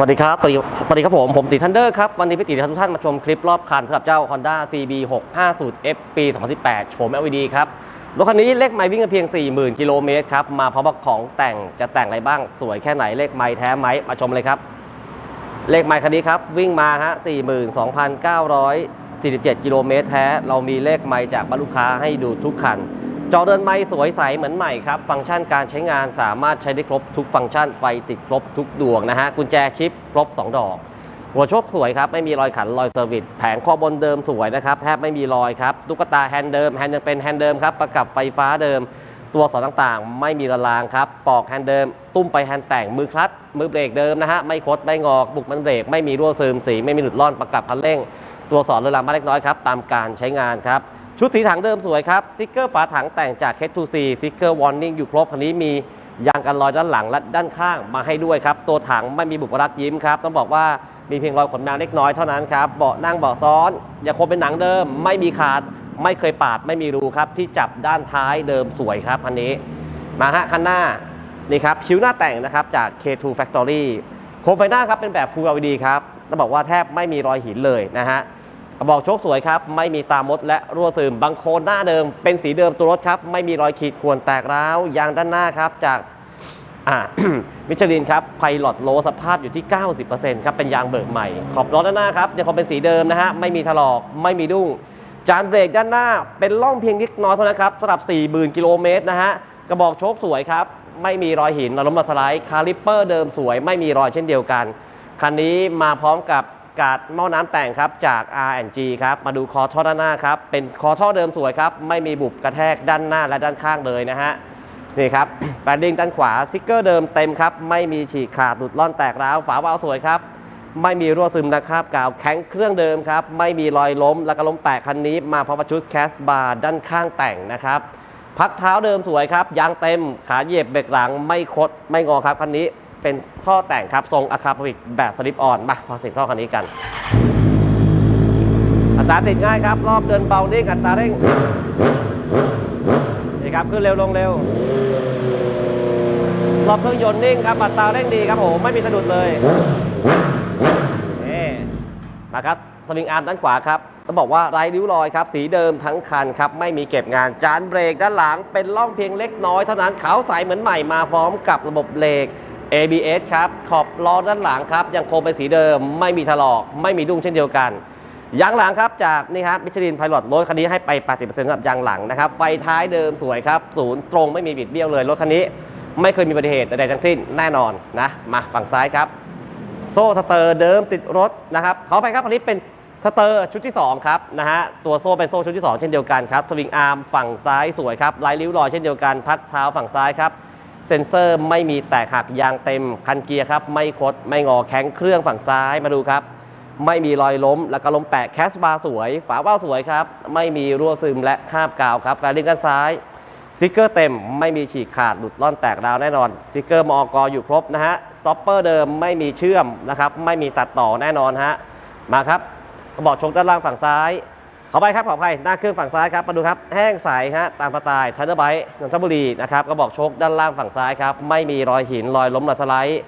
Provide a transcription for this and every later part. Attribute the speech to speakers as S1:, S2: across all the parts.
S1: สวัสดีครับสวัสดีสวัสดีครับผม ผมตีทันเดอร์ครับ วันนี้พี่ตีทุกท่านมาชมคลิปรอบคันสำหรับเจ้า Honda CB 650 F ปี 2018 โฉม LED ครับ รถคันนี้เลขไมล์วิ่งเพียง 40,000 กิโลเมตรครับ มาพร้อมกับของแต่งจะแต่งอะไรบ้าง สวยแค่ไหนเลขไมล์แท้ไหมมาชมเลยครับ เลขไมล์คันนี้ครับ วิ่งมาฮะ 42,947 กิโลเมตรแท้ เรามีเลขไมล์จากบ้านลูกค้าให้ดูทุกคัน จอเดินไม้สวยใสเหมือนใหม่ครับ ฟังก์ชันการใช้งานสามารถใช้ได้ครบทุกฟังก์ชันไฟติดครบทุกดวงนะฮะ กุญแจชิปครบ 2 ดอก หัวโชคสวยครับ ไม่มีรอยขันรอยเซอร์วิสแผงข้อบนเดิมสวยนะครับ แทบไม่มีรอยครับตุ๊กตาแฮนด์เดิมแฮนด์ยังเป็นแฮนด์เดิมครับ ประกับไฟฟ้าเดิม ตัวสอนต่างๆ ไม่มีระลางครับ ปอกแฮนด์เดิม ตุ้มไปแฮนด์แต่งมือคลัตช์มือเบรกเดิมนะฮะไม่คดไม่งอกบุกมันเบรกไม่มีรั่วซึมสีไม่มีหลุดร่อนประกับคันเร่ง ตัวสอนเรือลำมาเล็กน้อยครับตามการใช้งานครับ ชุดสีถังเดิมสวยครับสติ๊กเกอร์ฝาถังแต่งจาก H2C สติ๊กเกอร์วอร์นิ่งอยู่ครบคันนี้มียางกันรอยด้านหลังและด้านข้างมาให้ด้วยครับ ตัวถังไม่มีบุบรักยิ้มครับ ต้องบอกว่ามีเพียงรอยขนแมวเล็กน้อยเท่านั้นครับ เบาะนั่งเบาะซ้อนยังคงเป็นหนังเดิม ไม่มีขาด ไม่เคยปาด ไม่มีรูครับ ที่จับด้านท้ายเดิมสวยครับคันนี้ มาฮะคันหน้า นี่ครับคิ้วหน้าแต่งนะครับจาก K2 Factory โคมไฟหน้าครับเป็นแบบ Full LED ครับ ต้องบอกว่าแทบไม่มีรอยหินเลยนะฮะ กระบอกโชคสวยครับ ไม่มีตามดและรั่วซึมบางโคนหน้าเดิม เป็นสีเดิมตัวรถครับ ไม่มีรอยขีดข่วนแตกร้าวยางด้านหน้าครับจากอ่ามิชลินครับไพลอตโลสภาพอยู่ที่ 90%ครับ เป็นยางเบิกใหม่ ขอบล้อด้านหน้าครับยังคงเป็นสีเดิมนะฮะ ไม่มีถลอก ไม่มีดุ้ง จานเบรกด้านหน้า เป็นร่องเพียงเล็กน้อยเท่านั้นครับสำหรับ 40,000 กิโลเมตรนะฮะ กระบอกโชคสวยครับ ไม่มีรอยหินรอยล้มรอยสไลด์ คาลิปเปอร์เดิมสวย ไม่มีรอยเช่นเดียวกัน คันนี้มาพร้อมกับ กาดหม้อน้ำแต่งครับจาก R&G ครับ มาดูคอท่อด้านหน้าครับ เป็นคอท่อเดิมสวยครับ ไม่มีบุบกระแทกด้านหน้าและด้านข้างเลยนะฮะ นี่ครับแปดดิ้งด้านขวาสติ๊กเกอร์เดิมเต็มครับ ไม่มีฉีกขาดหลุดล่อนแตกร้าว ฝาวาล์วสวยครับ ไม่มีรั่วซึมนะครับกาวแข็งเครื่องเดิมครับ ไม่มีรอยล้ม แล้วก็ล้มแตกคันนี้ มาพร้อมกับชุดแคสบาร์ด้านข้างแต่งนะครับพักเท้าเดิมสวยครับ ยางเต็ม ขาเหยียบเบรกหลังไม่คดไม่งอครับคันนี้ เป็นท่อแต่งครับ ทรงอะคาพริกแบบสลิปออนมาฟังเสียงท่อคันนี้กัน อัตราติดง่ายครับ รอบเดินเบานิ่งอัตราเร่งนี่ครับ ขึ้นเร็วลงเร็ว รอบเครื่องยนต์นิ่งครับ อัตราเร่งดีครับผมไม่มีสะดุดเลยนี่มาครับสวิงอาร์มด้านขวาครับต้องบอกว่าไร้ริ้วรอยครับ สีเดิมทั้งคันครับไม่มีเก็บงานจานเบรกด้านหลังเป็นร่องเพียงเล็กน้อยเท่านั้นขาวใสเหมือนใหม่มาพร้อมกับระบบเบรก ABS ครับขอบล้อด้านหลังครับ ยังคงเป็นสีเดิม ไม่มีถลอก ไม่มีดุ้งเช่นเดียวกันยางหลังครับจากนี่ครับมิชลินไพลอตรถคันนี้ให้ไป 80%สำหรับยางหลังนะครับ ไฟท้ายเดิมสวยครับศูนย์ตรงไม่มีบิดเบี้ยวเลยรถคันนี้ ไม่เคยมีอุบัติเหตุใดๆทั้งสิ้นแน่นอนนะมาฝั่งซ้ายครับ โซ่สเตอร์เดิมติดรถนะครับขอไปครับอันนี้เป็นสเตอร์ชุดที่2ครับนะฮะตัวโซ่เป็นโซ่ชุดที่ 2 เช่นเดียวกันครับสวิงอาร์มฝั่งซ้ายสวยครับลายริ้วรอยเช่นเดียวกันพักเท้าฝั่งซ้ายครับ เซ็นเซอร์ไม่มีแตกหักยางเต็ม คันเกียร์ครับ ไม่คดไม่งอแข็งเครื่องฝั่งซ้ายมาดูครับ ไม่มีรอยล้ม แล้วก็ล้มแปะแคสบาร์สวย ฝาว่าวสวยครับ ไม่มีรั่วซึมและคาบกาวครับแฟลิงด้านซ้ายสติ๊กเกอร์เต็ม ไม่มีฉีกขาดหลุดล่อนแตกราวแน่นอนสติ๊กเกอร์มอกอยู่ครบนะฮะสต็อปเปอร์เดิมไม่มีเชื่อมนะครับไม่มีตัดต่อแน่นอนฮะมาครับกระบอกชงด้านล่างฝั่งซ้าย ขอไปครับขอไปหน้าเครื่องฝั่งซ้ายครับมาดูครับแห้งใสฮะตามสไตล์ทันเดอร์ไบต์นนทบุรีนะครับกระบอกโชคด้านล่างฝั่งซ้ายครับไม่มีรอยหินรอยล้มรอยสไลด์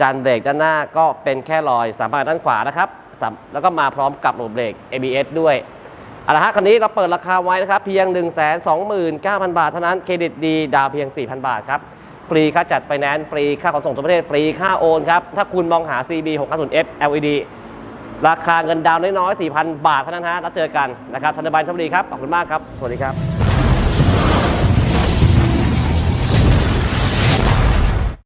S1: จานเบรกด้านหน้าก็เป็นแค่รอยสามารถด้านขวานะครับแล้วก็มาพร้อมกับระบบเบรก ABS ด้วยเอาละฮะคันนี้เราเปิดราคาไว้นะครับเพียง 1 2 9 0 0 0 บาทเท่านั้นเครดิตดีดาวเพียง 4,000 บาทครับฟรีค่าจัดไฟแนนซ์ฟรีค่าขนส่งทั่วประเทศฟรีค่าโอนครับถ้าคุณมองหา CB 650F LED ราคาเงินดาวน้อยๆ4,000 บาทเท่านั้นฮะแล้วเจอกันนะครับธนบารชลบุรีครับ ขอบคุณมากครับ สวัสดีครับ